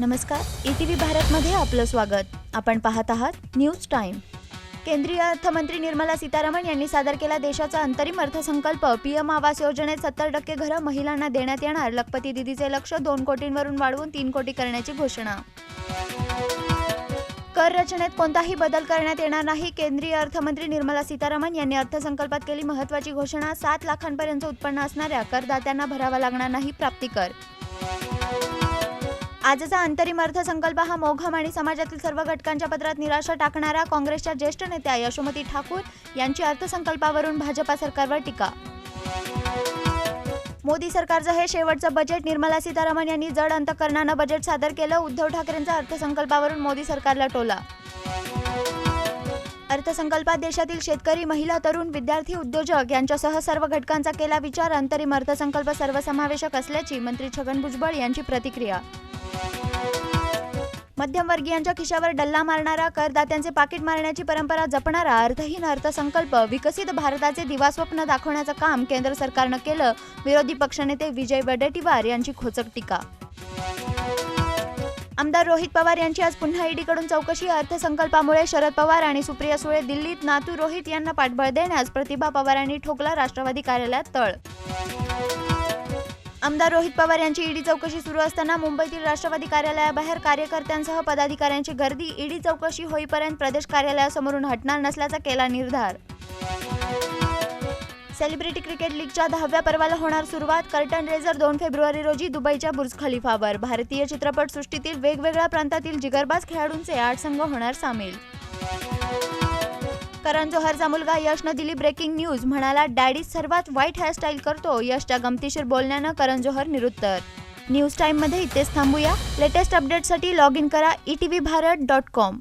नमस्कार. E T V भारतमध्ये आपलं स्वागत. आपण पाहत आहात न्यूज टाइम. केंद्रीय अर्थमंत्री निर्मला सीतारामन यांनी सादर केला देशाचा अंतरिम अर्थसंकल्प. पीएम आवास योजनेत सत्तर टक्के घरं महिलांना देण्यात येणार. लखपती दिदीचे लक्ष दोन कोटींवरून वाढवून तीन कोटी करण्याची घोषणा. कर रचनेत कोणताही बदल करण्यात येणार नाही. केंद्रीय अर्थमंत्री निर्मला सीतारामन यांनी अर्थसंकल्पात केली महत्वाची घोषणा. सात लाखांपर्यंत उत्पन्न असणाऱ्या करदात्यांना भरावा लागणार नाही प्राप्तिकर आजचा अंतरिम अर्थसंकल्प हा मोघम आणि समाजातील सर्व घटकांच्या पत्रात निराशा टाकणारा काँग्रेसच्या ज्येष्ठ नेत्या यशोमती ठाकूर यांची अर्थसंकल्पावरून भाजपा सरकारवर टीका. मोदी सरकारचं हे शेवटचं बजेट निर्मला सीतारामन यांनी जड अंतकरणानं बजेट सादर केलं उद्धव ठाकरेंचा अर्थसंकल्पावरून मोदी सरकारला टोला. अर्थसंकल्पात देशातील शेतकरी महिला तरुण विद्यार्थी उद्योजक यांच्यासह सर्व घटकांचा केला विचार. अंतरिम अर्थसंकल्प सर्वसमावेशक असल्याची मंत्री छगन भुजबळ यांची प्रतिक्रिया. मध्यमवर्गीयांच्या खिशावर डल्ला मारणारा करदात्यांचे पाकिट मारण्याची परंपरा जपणारा अर्थहीन अर्थसंकल्प विकसित भारताचे दिवास्वप्न दाखवण्याचं काम केंद्र सरकारनं केलं विरोधी पक्षनेते विजय वडेट्टीवार यांची खोचक टीका. आमदार रोहित पवार यांची आज पुन्हा ईडीकडून चौकशी अर्थसंकल्पामुळे शरद पवार आणि सुप्रिया सुळे दिल्लीत नातू रोहित यांना पाठबळ देण्यास प्रतिभा पवारांनी ठोकला राष्ट्रवादी कार्यालयात तळ आमदार रोहित पवार यांची ईडी चौकशी सुरू असताना मुंबईतील राष्ट्रवादी कार्यालयाबाहेर कार्यकर्त्यांसह पदाधिकाऱ्यांची गर्दी ईडी चौकशी होईपर्यंत प्रदेश कार्यालयासमोरून हटणार नसल्याचा केला निर्धार. सेलिब्रिटी क्रिकेट लीगच्या दहाव्या पर्वाला होणार सुरुवात. कर्टन रेझर दोन फेब्रुवारी रोजी दुबईच्या बुर्ज खलिफावर. भारतीय चित्रपट सृष्टीतील वेगवेगळ्या प्रांतातील जिगरबाज खेळाडूंचे आठ संघ होणार सामील. करण जोहरचा मुलगा यशनं दिली ब्रेकिंग न्यूज म्हणाला डॅडी सर्वात वाईट हेअरस्टाईल करतो. यशच्या गमतीशीर बोलण्यानं करण जोहर निरुत्तर. न्यूज टाईममध्ये इथेच थांबूया. लेटेस्ट अपडेटसाठी लॉग इन करा E T V Bharat dot com